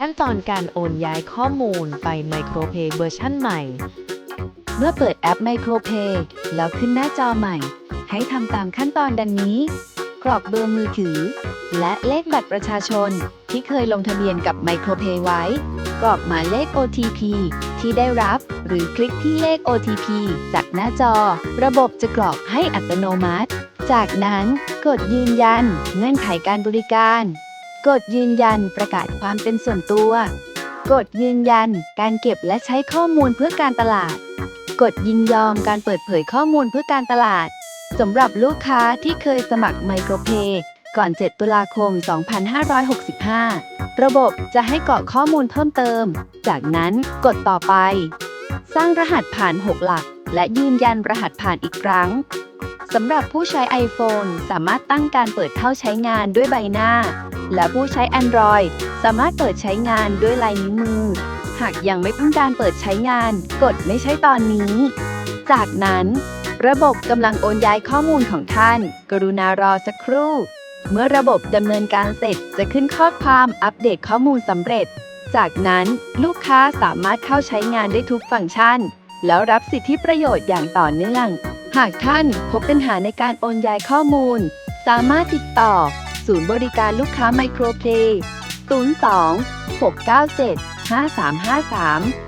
ขั้นตอนการโอนย้ายข้อมูลไป Micropay เวอร์ชั่นใหม่ เมื่อเปิดแอป MicroPay แล้วขึ้นหน้าจอใหม่ ให้ทำตามขั้นตอนดังนี้ กรอกเบอร์มือถือ และเลขบัตรประชาชนที่เคยลงทะเบียนกับ MicroPay ไว้ กรอกหมายเลข OTP ที่ได้รับ หรือคลิกที่เลข OTP จากหน้าจอ ระบบจะกรอกให้อัตโนมัติ จากนั้นกดยืนยันเงื่อนไขการบริการ กดยืนยันประกาศความเป็นส่วนตัว กดยืนยัน การเก็บและใช้ข้อมูลเพื่อการตลาด กดยินยอมการเปิดเผยข้อมูลเพื่อการตลาดสำหรับลูกค้าที่เคยสมัครไมโครเพย์ก่อน 7 ตุลาคม 2565 ระบบจะให้กรอกข้อมูลเพิ่มเติม จากนั้นกดต่อไป สร้างรหัสผ่าน 6 หลัก และยืนยันรหัสผ่านอีกครั้ง สำหรับผู้ใช้ iPhone สามารถตั้งการเปิดเข้าใช้งานด้วยใบหน้า และผู้ใช้ Android สามารถเปิดใช้งานด้วยลายนิ้วมือ หากยังไม่ต้องการเปิดใช้งาน กดไม่ใช่ตอนนี้ จากนั้น ระบบกำลังโอนย้ายข้อมูลของท่าน กรุณารอสักครู่ เมื่อระบบดำเนินการเสร็จจะขึ้นข้อความอัปเดตข้อมูลสำเร็จ จากนั้นลูกค้าสามารถเข้าใช้งานได้ทุกฟังก์ชัน แล้วรับสิทธิประโยชน์อย่างต่อเนื่อง หากท่านพบปัญหาในการโอนย้ายข้อมูล สามารถติดต่อ ศูนย์บริการลูกค้าไมโครเพลย์ 02 697 5353